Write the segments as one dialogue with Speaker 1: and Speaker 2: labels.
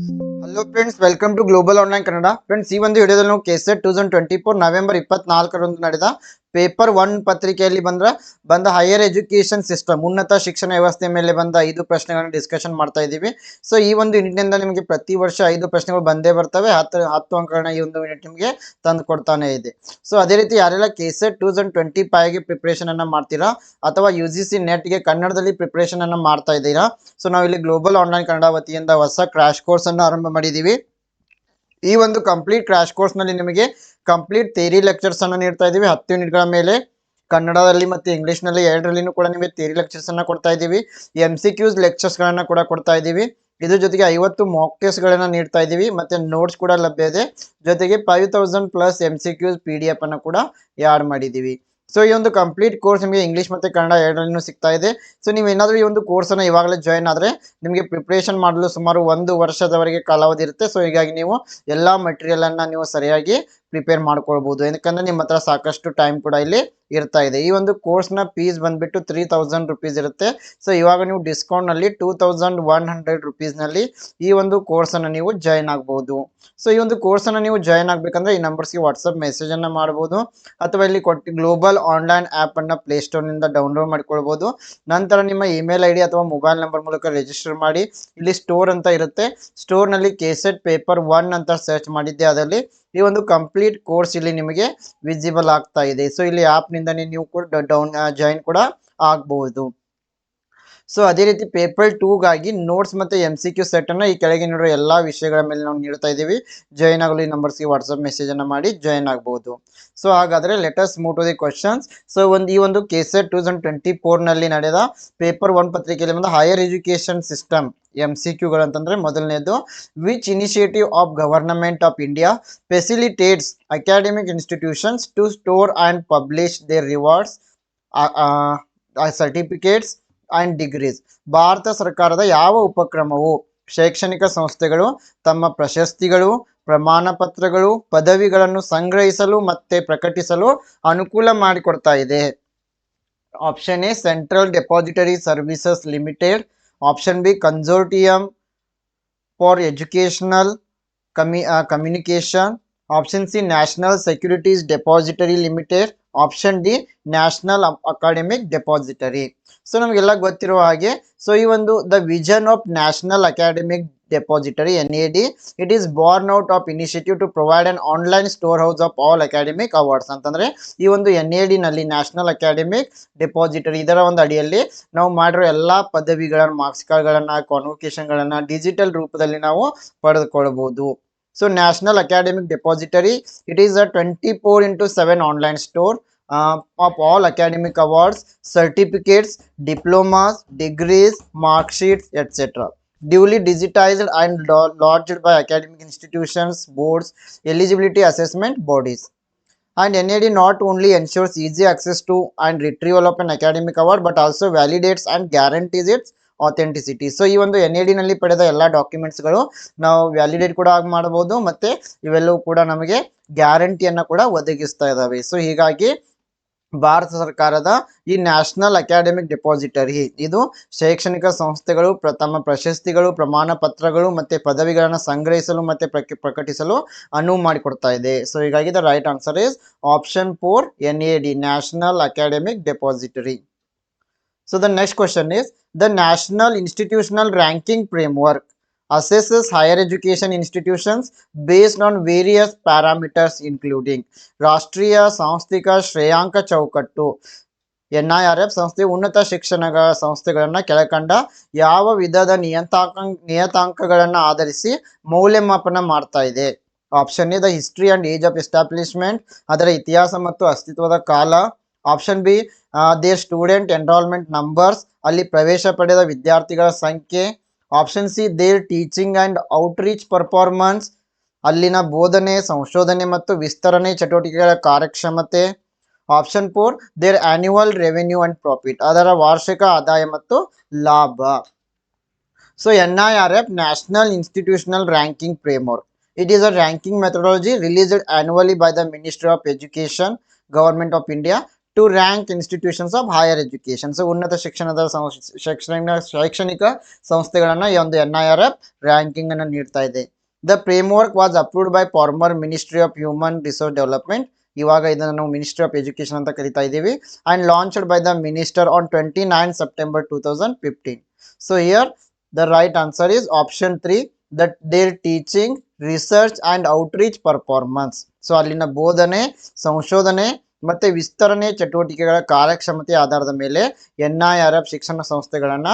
Speaker 1: Hello friends welcome to global online Kannada friends ಈ ಒಂದು ವಿಡಿಯೋದಲ್ಲಿ ನಾವು KSET two thousand twenty four November ಇಪ್ಪತ್ನಾಲ್ಕರಂದು ನಡೆದ ಪೇಪರ್ ಒನ್ ಪತ್ರಿಕೆಯಲ್ಲಿ ಬಂದ್ರ, ಬಂದ ಹೈಯರ್ ಎಜುಕೇಶನ್ ಸಿಸ್ಟಮ್ ಉನ್ನತ ಶಿಕ್ಷಣ ವ್ಯವಸ್ಥೆ ಮೇಲೆ ಬಂದ ಐದು ಪ್ರಶ್ನೆಗಳನ್ನು ಡಿಸ್ಕಷನ್ ಮಾಡ್ತಾ ಇದೀವಿ ಸೊ ಈ ಒಂದು ಯೂನಿಟ್ನಿಂದ ನಿಮಗೆ ಪ್ರತಿ ವರ್ಷ ಐದು ಪ್ರಶ್ನೆಗಳು ಬಂದೇ ಬರ್ತವೆ. ಹತ್ತು ಹತ್ತು ಅಂಕಗಳನ್ನ ಈ ಒಂದು ಯೂನಿಟ್ ನಿಮಗೆ ತಂದು ಕೊಡ್ತಾನೆ ಇದೆ. ಸೊ ಅದೇ ರೀತಿ ಯಾರೆಲ್ಲ ಕೆಸೆಟ್ ಟೂ ತೌಸಂಡ್ ಟ್ವೆಂಟಿ ಫೈವ್ಗೆ ಪ್ರಿಪ್ರೇಷನ್ ಅನ್ನ ಮಾಡ್ತೀರಾ, ಅಥವಾ ಯು ಜಿ ಸಿ ನೆಟ್ಗೆ ಕನ್ನಡದಲ್ಲಿ ಪ್ರಿಪ್ರೇಷನ್ ಅನ್ನ ಮಾಡ್ತಾ ಇದ್ದೀರಾ? ಸೊ ನಾವು ಇಲ್ಲಿ ಗ್ಲೋಬಲ್ ಆನ್ಲೈನ್ ಕನ್ನಡ ವತಿಯಿಂದ ಹೊಸ ಕ್ರಾಶ್ ಕೋರ್ಸ್ ಅನ್ನು ಆರಂಭ ಮಾಡಿದ್ದೀವಿ. ಈ ಒಂದು ಕಂಪ್ಲೀಟ್ ಕ್ರಾಶ್ ಕೋರ್ಸ್ನಲ್ಲಿ ನಿಮಗೆ ಕಂಪ್ಲೀಟ್ ಥೇರಿ ಲೆಕ್ಚರ್ಸ್ ಅನ್ನು ನೀಡ್ತಾ ಇದ್ದೀವಿ ಹತ್ತು ಯೂನಿಟ್ಗಳ ಮೇಲೆ ಕನ್ನಡದಲ್ಲಿ ಮತ್ತು ಇಂಗ್ಲೀಷ್ನಲ್ಲಿ ಎರಡರಲ್ಲಿನೂ ಕೂಡ ನಿಮಗೆ ಥೇರಿ ಲೆಕ್ಚರ್ಸನ್ನು ಕೊಡ್ತಾ ಇದ್ದೀವಿ ಎಂ ಸಿ ಕ್ಯೂಸ್ ಲೆಕ್ಚರ್ಸ್ಗಳನ್ನು ಕೂಡ ಕೊಡ್ತಾ ಇದ್ದೀವಿ ಇದ್ರ ಜೊತೆಗೆ ಐವತ್ತು ಮಾಕ್ ಟೆಸ್ಟ್ಗಳನ್ನು ನೀಡ್ತಾ ಇದ್ದೀವಿ ಮತ್ತು ನೋಟ್ಸ್ ಕೂಡ ಲಭ್ಯ ಇದೆ. ಜೊತೆಗೆ five thousand plus M C Qs P D F ಅನ್ನು ಕೂಡ ಯಾಡ್ ಮಾಡಿದ್ದೀವಿ ಸೊ ಈ ಒಂದು ಕಂಪ್ಲೀಟ್ ಕೋರ್ಸ್ ನಿಮಗೆ ಇಂಗ್ಲೀಷ್ ಮತ್ತು ಕನ್ನಡ ಎರಡರಲ್ಲೂ ಸಿಗ್ತಾ ಇದೆ. ಸೊ ನೀವು ಏನಾದರೂ ಈ ಒಂದು ಕೋರ್ಸನ್ನು ಇವಾಗಲೇ ಜಾಯ್ನ್ ಆದರೆ ನಿಮಗೆ ಪ್ರಿಪ್ರೇಷನ್ ಮಾಡಲು ಸುಮಾರು ಒಂದು ವರ್ಷದವರೆಗೆ ಕಾಲಾವಧಿ ಇರುತ್ತೆ. ಸೊ ಹೀಗಾಗಿ ನೀವು ಎಲ್ಲ ಮೆಟೀರಿಯಲನ್ನು ನೀವು ಸರಿಯಾಗಿ ಪ್ರಿಪೇರ್ ಮಾಡ್ಕೊಳ್ಬೋದು. ಯಾಕಂದರೆ ನಿಮ್ಮ ಹತ್ರ ಸಾಕಷ್ಟು ಟೈಮ್ ಕೂಡ ಇಲ್ಲಿ ಇರ್ತಾ ಇದೆ. ಈ ಒಂದು ಕೋರ್ಸ್ನ ಫೀಸ್ ಬಂದುಬಿಟ್ಟು ತ್ರೀ ತೌಸಂಡ್ ರುಪೀಸ್ ಇರುತ್ತೆ. ಸೊ ಇವಾಗ ನೀವು ಡಿಸ್ಕೌಂಟ್ನಲ್ಲಿ ಟೂ ತೌಸಂಡ್ ಒನ್ ಹಂಡ್ರೆಡ್ ರುಪೀಸ್ನಲ್ಲಿ ಈ ಒಂದು ಕೋರ್ಸನ್ನು ನೀವು ಜಾಯ್ನ್ ಆಗ್ಬೋದು. ಸೊ ಈ ಒಂದು ಕೋರ್ಸನ್ನು ನೀವು ಜಾಯ್ನ್ ಆಗಬೇಕಂದ್ರೆ ಈ ನಂಬರ್ಸ್ಗೆ ವಾಟ್ಸಪ್ ಮೆಸೇಜನ್ನು ಮಾಡ್ಬೋದು. ಅಥವಾ ಇಲ್ಲಿ ಕೊಟ್ಟು ಗ್ಲೋಬಲ್ ಆನ್ಲೈನ್ ಆ್ಯಪನ್ನು ಪ್ಲೇಸ್ಟೋರ್ನಿಂದ ಡೌನ್ಲೋಡ್ ಮಾಡ್ಕೊಳ್ಬೋದು. ನಂತರ ನಿಮ್ಮ ಇಮೇಲ್ ಐ ಡಿ ಅಥವಾ ಮೊಬೈಲ್ ನಂಬರ್ ಮೂಲಕ ರಿಜಿಸ್ಟರ್ ಮಾಡಿ. ಇಲ್ಲಿ ಸ್ಟೋರ್ ಅಂತ ಇರುತ್ತೆ. ಸ್ಟೋರ್ನಲ್ಲಿ ಕೇಸೆಟ್ ಪೇಪರ್ ಒನ್ ಅಂತ ಸರ್ಚ್ ಮಾಡಿದ್ದೆ. ಅದರಲ್ಲಿ ಈ ಒಂದು ಕಂಪ್ಲೀಟ್ ಕೋರ್ಸ್ ಇಲ್ಲಿ ನಿಮಗೆ ವಿಸಿಬಲ್ ಆಗ್ತಾ ಇದೆ. ಸೊ ಇಲ್ಲಿ ಆ್ಯಪ್ನಿಂದನೇ ನೀವು ಕೂಡ ಡೌನ್ ಜಾಯಿನ್ ಕೂಡ ಆಗ್ಬಹುದು ಸೊ ಅದೇ ರೀತಿ ಪೇಪರ್ ಟೂಗಾಗಿ ನೋಟ್ಸ್ ಮತ್ತು ಎಂ ಸಿ ಕ್ಯೂ ಸೆಟ್ಟನ್ನು ಈ ಕೆಳಗೆ ನೋಡೋ ಎಲ್ಲ ವಿಷಯಗಳ ಮೇಲೆ ನಾವು ನೀಡ್ತಾ ಇದ್ದೀವಿ. ಜಾಯಿನ್ ಆಗಲು ಈ ನಂಬರ್ಸ್ಗೆ ವಾಟ್ಸಪ್ ಮೆಸೇಜನ್ನು ಮಾಡಿ ಜಾಯಿನ್ ಆಗ್ಬೋದು. ಸೊ ಹಾಗಾದರೆ let's move to the questions so ಒಂದು, ಈ ಒಂದು ಕೆಸೆಟ್ ಟೂ ತೌಸಂಡ್ ಟ್ವೆಂಟಿ ಫೋರ್ನಲ್ಲಿ ನಡೆದ ಪೇಪರ್ ಒನ್ ಪತ್ರಿಕೆಯಲ್ಲಿ ಬಂದ higher education system M C ಕ್ಯೂಗಳು ಅಂತಂದರೆ ಮೊದಲನೇದು which initiative of government of India facilitates academic institutions to store and publish their rewards certificates and degrees Bharat ಸರ್ಕಾರದ ಯಾವ ಉಪಕ್ರಮವು ಶೈಕ್ಷಣಿಕ ಸಂಸ್ಥೆಗಳು, ತಮ್ಮ ಪ್ರಶಸ್ತಿಗಳು, ಪ್ರಮಾಣ ಪತ್ರಗಳು, ಪದವಿಗಳನ್ನು ಸಂಗ್ರಹಿಸಲು ಮತ್ತೆ ಪ್ರಕಟಿಸಲು ಅನುಕೂಲ ಮಾಡಿಕೊಡ್ತಾ ಇದೆ? Option A, central depository services limited. Option B, consortium for educational ಕಮ್ಯು communication. Option C national securities depository limited option D national academic depository so ನಮಗೆಲ್ಲ ಗೊತ್ತಿರುವ ಹಾಗೆ ಸೊ ಈ ಒಂದು the vision of national academic depository N A D it is born out of initiative to provide an online store house of all academic awards ಅಂತಂದ್ರೆ, ಈ ಒಂದು N A ಡಿನಲ್ಲಿ national academic depository ಇದರ ಒಂದು ಅಡಿಯಲ್ಲಿ ನಾವು ಮಾಡಿರೋ ಎಲ್ಲ ಪದವಿಗಳನ್ನು ಮಾರ್ಕ್ಸ್ ಕಾರ್ಡ್ಗಳನ್ನು ಕಾನ್ವೊಕೇಶನ್ಗಳನ್ನು ಡಿಜಿಟಲ್ ರೂಪದಲ್ಲಿ ನಾವು ಪಡೆದುಕೊಳ್ಳಬಹುದು So National Academic Depository, it is a 24 into 7 online store uh, of all academic awards, certificates, diplomas, degrees, mark sheets, etc. Duly digitized and lodged by academic institutions, boards, eligibility assessment bodies. And NAD not only ensures easy access to and retrieval of an academic award but also validates and guarantees its authenticity so ಈ ಒಂದು N A ಡಿನಲ್ಲಿ ಪಡೆದ ಎಲ್ಲ ಡಾಕ್ಯುಮೆಂಟ್ಸ್ಗಳು ನಾವು validate ಕೂಡ ಮಾಡಬಹುದು ಮತ್ತೆ ಇವೆಲ್ಲವೂ ಕೂಡ ನಮಗೆ ಗ್ಯಾರಂಟಿಯನ್ನು ಕೂಡ ಒದಗಿಸ್ತಾ ಇದ್ದಾವೆ ಸೊ ಹೀಗಾಗಿ ಭಾರತ ಸರ್ಕಾರದ ಈ ನ್ಯಾಷನಲ್ ಅಕಾಡೆಮಿಕ್ ಡೆಪಾಸಿಟರಿ ಇದು ಶೈಕ್ಷಣಿಕ ಸಂಸ್ಥೆಗಳು ತಮ್ಮ ಪ್ರಶಸ್ತಿಗಳು, ಪ್ರಮಾಣ ಪತ್ರಗಳು ಮತ್ತೆ ಪದವಿಗಳನ್ನು ಸಂಗ್ರಹಿಸಲು ಮತ್ತೆ ಪ್ರಕ, ಪ್ರಕಟಿಸಲು ಅನುವು ಮಾಡಿಕೊಡ್ತಾ ಇದೆ. ಸೊ ಹೀಗಾಗಿ the right answer is option four N A D national academic depository so the next question is the national institutional ranking framework assesses higher education institutions based on various parameters, including ರಾಷ್ಟ್ರೀಯ ಸಾಂಸ್ಥಿಕ ಶ್ರೇಯಾಂಕ ಚೌಕಟ್ಟು N I R F ಸಂಸ್ಥೆ ಉನ್ನತ ಶಿಕ್ಷಣಗಳ ಸಂಸ್ಥೆಗಳನ್ನು ಕೆಳಕಂಡ ಯಾವ ವಿಧದ ನಿಯತಾಂಕ ನಿಯತಾಂಕಗಳನ್ನು ಆಧರಿಸಿ ಮೌಲ್ಯಮಾಪನ ಮಾಡ್ತಾ ಇದೆ option A history and age of establishment ಅದರ ಇತಿಹಾಸ ಮತ್ತು ಅಸ್ತಿತ್ವದ ಕಾಲ option B their student enrolment numbers ಅಲ್ಲಿ ಪ್ರವೇಶ ಪಡೆದ ವಿದ್ಯಾರ್ಥಿಗಳ ಸಂಖ್ಯೆ. Option C their teaching and outreach performance ಅಲ್ಲಿನ ಬೋಧನೆ, ಸಂಶೋಧನೆ ಮತ್ತು ವಿಸ್ತರಣೆ ಚಟುವಟಿಕೆಗಳ ಕಾರ್ಯಕ್ಷಮತೆ. Option four their annual revenue and profit ಅದರ ವಾರ್ಷಿಕ ಆದಾಯ ಮತ್ತು ಲಾಭ. So N I R F national institutional ranking framework it is a ranking methodology released annually by the ministry of education government of India to rank institutions of higher education so ಉನ್ನತ ಶಿಕ್ಷಣದ ಶೈಕ್ಷಣಿಕ ಶೈಕ್ಷಣಿಕ ಸಂಸ್ಥೆಗಳನ್ನು ಈ ಒಂದು N I R F ranking ಅನ್ನು ನೀಡ್ತಾ ಇದೆ. The framework was approved by former ministry of human resource development ಇವಾಗ ಇದನ್ನು ನಾವು ಮಿನಿಸ್ಟ್ರಿ ಆಫ್ ಎಜುಕೇಶನ್ ಅಂತ ಕರಿತಾ ಇದ್ದೀವಿ. And launched by the minister on twenty nine September two thousand fifteen so here the right answer is option three that their teaching research and outreach performance so ಅಲ್ಲಿನ ಬೋಧನೆ, ಸಂಶೋಧನೆ ಮತ್ತೆ ವಿಸ್ತರಣೆ ಚಟುವಟಿಕೆಗಳ ಕಾರ್ಯಕ್ಷಮತೆ ಆಧಾರದ ಮೇಲೆ ಎನ್ ಐ ಆರ್ ಎಫ್ ಶಿಕ್ಷಣ ಸಂಸ್ಥೆಗಳನ್ನ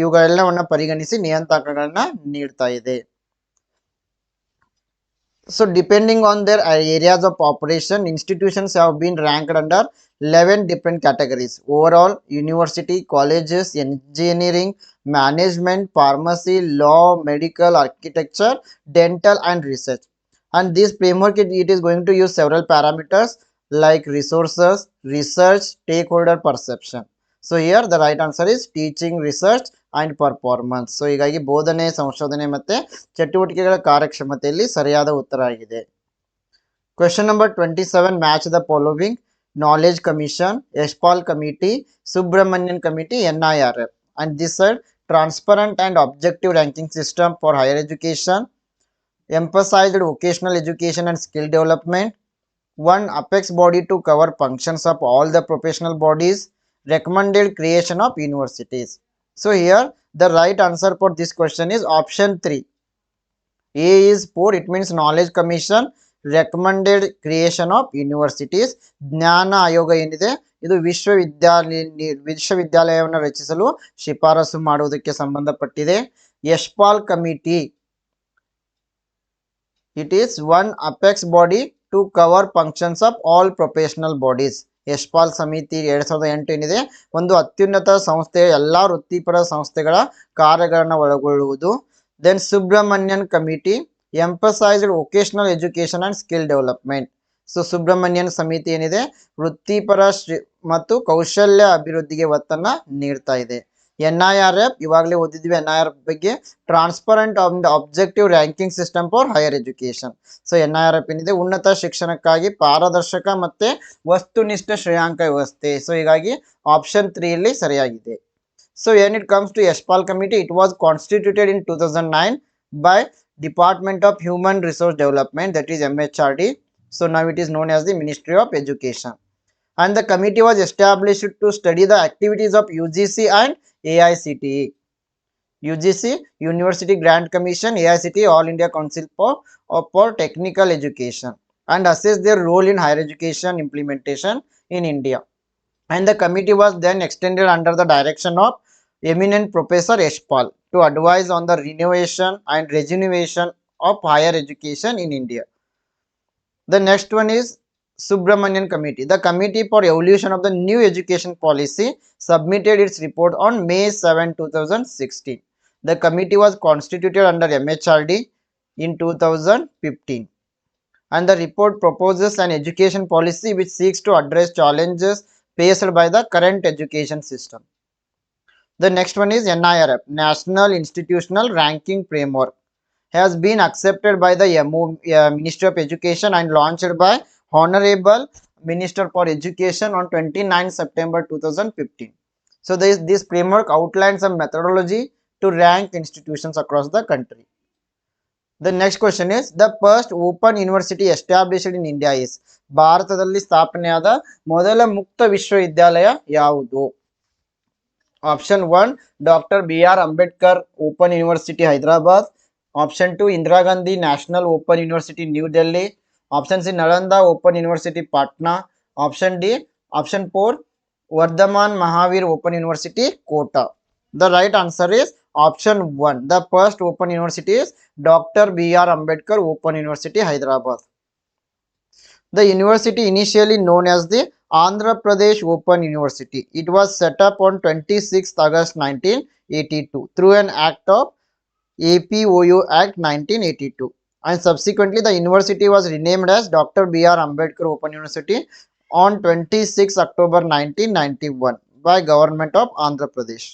Speaker 1: ಇವುಗಳೆಲ್ಲವನ್ನ ಪರಿಗಣಿಸಿ ನಿಯಂತ್ರಕಗಳನ್ನ ನೀಡ್ತಾ ಇದೆ. So depending on their areas of operation institutions have been ranked under 11 different categories. Overall, university, colleges, engineering, management, pharmacy, law, medical, architecture, dental and research. And this framework it, it is going to use several parameters like resources research stakeholder perception so here the right answer is teaching research and performance so ಹೀಗಾಗಿ ಬೋಧನೆ ಸಂಶೋಧನೆ ಮತ್ತೆ ಚಟುವಟಿಕೆಗಳ ಕಾರ್ಯಕ್ಷಮತೆಯಲ್ಲಿ ಸರಿಯಾದ ಉತ್ತರ ಆಗಿದೆ question number twenty seven match the following knowledge commission yashpal committee subramanian committee nirf and this said transparent and objective ranking system for higher education emphasized vocational education and skill development one apex body to cover functions of all the professional bodies recommended creation of universities so here the right answer for this question is option 3 a is 4 it means knowledge commission recommended creation of universities ಜ್ಞಾನ ಆಯೋಗ ಏನಿದೆ ಇದು ವಿಶ್ವವಿದ್ಯಾಲಯ ವಿಶ್ವವಿದ್ಯಾಲಯವನ್ನು ರಚಿಸಲು ಶಿಫಾರಸು ಮಾಡುವುದಕ್ಕೆ ಸಂಬಂಧಪಟ್ಟಿದೆ Yashpal committee it is one apex body to cover functions of all professional bodies. Yashpal ಸಮಿತಿ ಎರಡ್ ಸಾವಿರದ ಎಂಟು ಏನಿದೆ? ಒಂದು ಅತ್ಯುನ್ನತ ಸಂಸ್ಥೆಯ ಎಲ್ಲಾ ವೃತ್ತಿಪರ ಸಂಸ್ಥೆಗಳ ಕಾರ್ಯಗಳನ್ನು ಒಳಗೊಳ್ಳುವುದು. Then Subramanian committee emphasised vocational education and skill development so Subramanian ಸಮಿತಿ ಏನಿದೆ? ವೃತ್ತಿಪರ ಮತ್ತು ಕೌಶಲ್ಯ ಅಭಿವೃದ್ಧಿಗೆ ಒತ್ತನ್ನ ನೀಡ್ತಾ ಇದೆ. ಎನ್ ಐ ಆರ್ ಎಫ್ ಇವಾಗಲೇ ಓದಿದ್ವಿ ಎನ್ ಐ ಆರ್ ಎಫ್ ಬಗ್ಗೆ. Transparent and objective ranking system for higher education so N I R F ಏನಿದೆ? ಉನ್ನತ ಶಿಕ್ಷಣಕ್ಕಾಗಿ ಪಾರದರ್ಶಕ ಮತ್ತೆ ವಸ್ತುನಿಷ್ಠ ಶ್ರೇಯಾಂಕ ವ್ಯವಸ್ಥೆ. ಸೊ ಹೀಗಾಗಿ ಆಪ್ಷನ್ ತ್ರೀಯಲ್ಲಿ ಸರಿಯಾಗಿದೆ. So when it comes to Yashpal committee it was constituted in two thousand nine by department of human Department of Human Resource Development, that is MHRD. So now it is known as the Ministry of Education. And the committee was established to study the activities of UGC and AICTE. UGC, University Grant Commission, AICTE, All India Council for, uh, for Technical Education, and assess their role in higher education implementation in India. And the committee was then extended under the direction of eminent Professor Yashpal to advise on the renovation and rejuvenation of higher education in India. The next one is Subramanian Committee. The Committee for Evolution of the New Education Policy submitted its report on May 7, 2016. The committee was constituted under MHRD in 2015. And the report proposes an education policy which seeks to address challenges faced by the current education system. The next one is NIRF, National Institutional Ranking Framework, has been accepted by the uh, Ministry of Education and launched by Honorable Minister for Education on 29 September 2015. So this, this framework outlines a methodology to rank institutions across the country. The next question is the first open university established in India is ಭಾರತದಲ್ಲಿ ಸ್ಥಾಪನೆಯಾದ ಮೊದಲ ಮುಕ್ತ ವಿಶ್ವವಿದ್ಯಾಲಯ ಯಾವುದು option one doctor B R Ambedkar Open University Hyderabad option two Indira Gandhi National Open University New Delhi Option C, Nalanda Open University, Patna. Option D, Option Four, Vardhaman Mahavir Open University Kota. The right answer is option 1. The first open university is Dr. B.R. Ambedkar Open University Hyderabad. The university initially known as the Andhra Pradesh Open University. It was set up on 26 August 1982 through an act of APOU Act 1982 and subsequently the university was renamed as dr br ambedkar open university on 26 october 1991 by government of andhra pradesh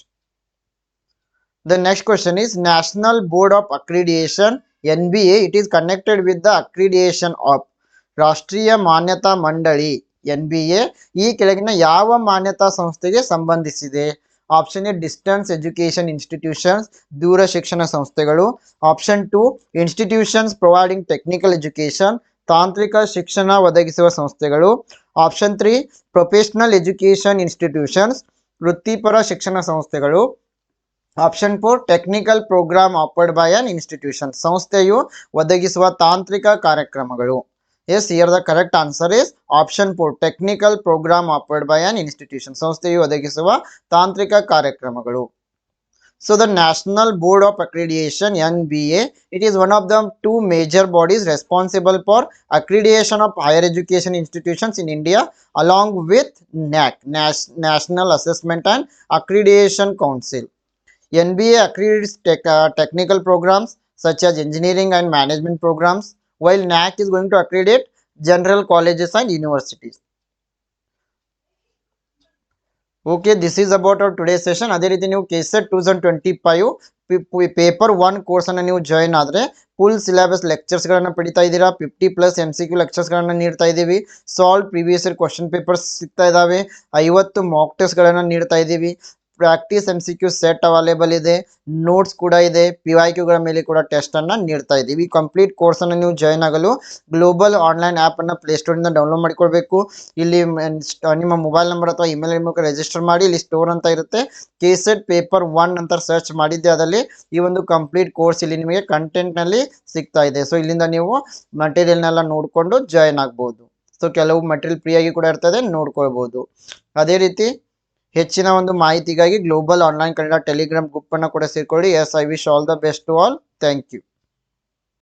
Speaker 1: the next question is National Board of Accreditation NBA. It is connected with the accreditation of Rashtriya Manyata Mandali N B A ಈ ಕೆಳಗಿನ ಯಾವ ಮಾನ್ಯತಾ ಸಂಸ್ಥೆಗೆ ಸಂಬಂಧಿಸಿದೆ option A distance education institutions ದೂರ ಶಿಕ್ಷಣ ಸಂಸ್ಥೆಗಳು. Option two institutions providing technical education ತಾಂತ್ರಿಕ ಶಿಕ್ಷಣ ಒದಗಿಸುವ ಸಂಸ್ಥೆಗಳು. Option three professional education institutions ವೃತ್ತಿಪರ ಶಿಕ್ಷಣ ಸಂಸ್ಥೆಗಳು. Option four technical program offered by an institution ಸಂಸ್ಥೆಯು ಒದಗಿಸುವ ತಾಂತ್ರಿಕ ಕಾರ್ಯಕ್ರಮಗಳು. Yes here the correct answer is option four technical programme offered by an institution ಸಂಸ್ಥೆಯು ಒದಗಿಸುವ ತಾಂತ್ರಿಕ ಕಾರ್ಯಕ್ರಮಗಳು So the National Board of Accreditation NBA, it is one of the two major bodies responsible for accreditation of higher education institutions in India along with NAC, Nas- National Assessment and Accreditation Council. NBA accredits tech, uh, technical programs such as engineering and management programs, while NAC is going to accredit general colleges and universities. Okay this is about our today session ಅದೇ ರೀತಿ ನೀವು K set two thousand twenty five paper one ಕೋರ್ಸನ್ನು ನೀವು join ಆದರೆ full syllabus ಲೆಕ್ಚರ್ಸ್ಗಳನ್ನು ಪಡಿತಾ ಇದ್ದೀರಾ fifty plus M C Q ಲೆಕ್ಚರ್ಸ್ಗಳನ್ನು ನೀಡ್ತಾ ಇದ್ದೀವಿ solve previous year question papers ಸಿಗ್ತಾ ಇದ್ದಾವೆ ಐವತ್ತು ಮಾಕ್ ಟೆಸ್ಟ್ಗಳನ್ನು ನೀಡ್ತಾ ಇದ್ದೀವಿ practice M C Q set available ಇದೆ. ನೋಟ್ಸ್ ಕೂಡ ಇದೆ. ಪಿ ವೈ ಕ್ಯೂಗಳ ಮೇಲೆ ಕೂಡ ಟೆಸ್ಟನ್ನು ನೀಡ್ತಾ ಇದ್ದೀವಿ. ಕಂಪ್ಲೀಟ್ ಕೋರ್ಸನ್ನು ನೀವು ಜಾಯ್ನ್ ಆಗಲು ಗ್ಲೋಬಲ್ ಆನ್ಲೈನ್ ಆ್ಯಪನ್ನು ಪ್ಲೇಸ್ಟೋರಿಂದ ಡೌನ್ಲೋಡ್ ಮಾಡಿಕೊಳ್ಬೇಕು ಇಲ್ಲಿ ನಿಮ್ಮ ಮೊಬೈಲ್ ನಂಬರ್ ಅಥವಾ ಇಮೇಲ್ ಮೂಲಕ ರಿಜಿಸ್ಟರ್ ಮಾಡಿ, ಇಲ್ಲಿ ಸ್ಟೋರ್ ಅಂತ ಇರುತ್ತೆ. ಕೆ ಸೆಟ್ ಪೇಪರ್ ಒನ್ ಅಂತ ಸರ್ಚ್ ಮಾಡಿದ್ದೆ ಅದರಲ್ಲಿ. ಈ ಒಂದು ಕಂಪ್ಲೀಟ್ ಕೋರ್ಸ್ ಇಲ್ಲಿ ನಿಮಗೆ ಕಂಟೆಂಟ್ನಲ್ಲಿ ಸಿಗ್ತಾ ಇದೆ. ಸೊ ಇಲ್ಲಿಂದ ನೀವು ಮಟೀರಿಯಲ್ನೆಲ್ಲ ನೋಡಿಕೊಂಡು ಜಾಯ್ನ್ ಆಗ್ಬೋದು. ಸೊ ಕೆಲವು ಮಟೀರಿಯಲ್ ಫ್ರೀಯಾಗಿ ಕೂಡ ಇರ್ತದೆ, ನೋಡ್ಕೊಳ್ಬೋದು. ಅದೇ ರೀತಿ ಹೆಚ್ಚಿನ ಒಂದು ಮಾಹಿತಿಗಾಗಿ global online Kannada Telegram group ಅನ್ನು ಕೂಡ ಸೇರ್ಕೊಳ್ಳಿ. Yes I wish all the best to all thank you